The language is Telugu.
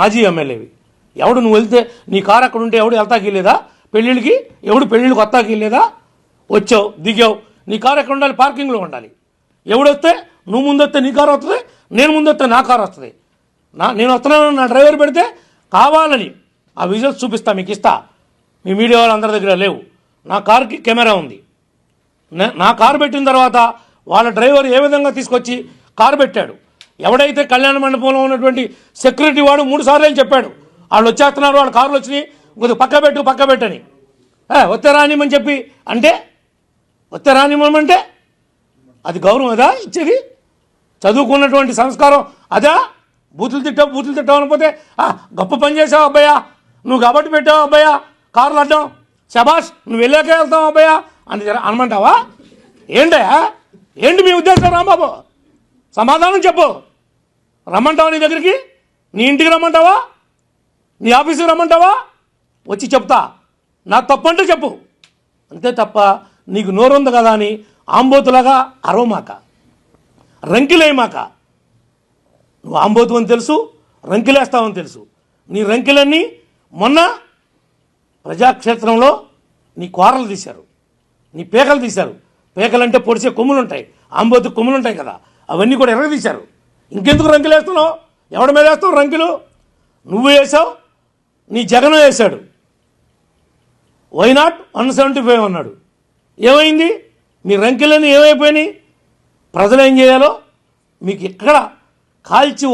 మాజీ ఎమ్మెల్యేవి. ఎవడు నువ్వు వెళ్తే నీ కారు అక్కడ ఉంటే ఎవడు వెళ్తాకి లేదా పెళ్ళిళ్ళకి? ఎవడు పెళ్ళిళ్ళకి వస్తాకి లేదా వచ్చావు దిగావు. నీ కారు ఎక్కడ ఉండాలి? పార్కింగ్లో ఉండాలి. ఎవడొస్తే నువ్వు ముందొస్తే నీ కారు వస్తుంది నేను ముందొస్తే నా కారు వస్తుంది. నా నేను వస్తున్నాను నా డ్రైవర్ పెడితే కావాలని ఆ విజువల్స్ చూపిస్తా మీకు ఇస్తా. మీ మీడియా వాళ్ళందరి దగ్గర లేవు. నా కారుకి కెమెరా ఉంది. నా కారు పెట్టిన తర్వాత వాళ్ళ డ్రైవర్ ఏ విధంగా తీసుకొచ్చి కారు పెట్టాడు? ఎవడైతే కళ్యాణ మండపంలో ఉన్నటువంటి సెక్యూరిటీ వాడు మూడు సార్లు అని చెప్పాడు. వాళ్ళు వచ్చేస్తున్నారు వాళ్ళ కార్లు వచ్చినాయి. కొద్దిగా పక్క పెట్టు పక్క పెట్టని. ఏ, వస్తే రానిమని చెప్పి అంటే వస్తే రానివ్వమంటే అది గౌరవం అదా ఇచ్చేది? చదువుకున్నటువంటి సంస్కారం అదా? బూతులు తిట్టావు బూతులు తిట్టావు అనకపోతే గొప్ప పని చేసావు అబ్బాయా నువ్వు కాబట్టి పెట్టావు అబ్బాయా కార్లు అడ్డం. శబాష్ నువ్వు వెళ్ళాకే వెళ్తావు అబ్బాయా అని జర- అనమంటావా? ఏంటయా ఏంటి మీ ఉద్దేశం రాంబాబు? సమాధానం చెప్పు. రమ్మంటావా నీ దగ్గరికి? నీ ఇంటికి రమ్మంటావా? నీ ఆఫీస్కి రమ్మంటావా? వచ్చి చెప్తా. నా తప్పంటే చెప్పు. అంతే తప్ప నీకు నోరుంది కదా అని ఆంబోతులాగా అరవమాక. రంకిలేయమాక. నువ్వు ఆంబోతు అని తెలుసు రంకిలేస్తావని తెలుసు. నీ రంకిలన్నీ మొన్న ప్రజాక్షేత్రంలో నీ కూరలు తీశారు. నీ పేకలు తీశారు. పేకలంటే పొడిచే కొమ్ములు ఉంటాయి ఆంబోతు కొమ్ములు ఉంటాయి కదా. అవన్నీ కూడా ఎరగదీశారు. ఇంకెందుకు రంకులు వేస్తున్నావు? ఎవడి మీద వేస్తావు రంకిలు నువ్వు వేసావు నీ జగన్ వేశాడు. Why not one seventy five అన్నాడు. ఏమైంది? మీ రంకెలన్నీ ఏమైపోయినాయి? ప్రజలు ఏం చేయాలో? మీకు ఎక్కడ కాల్చి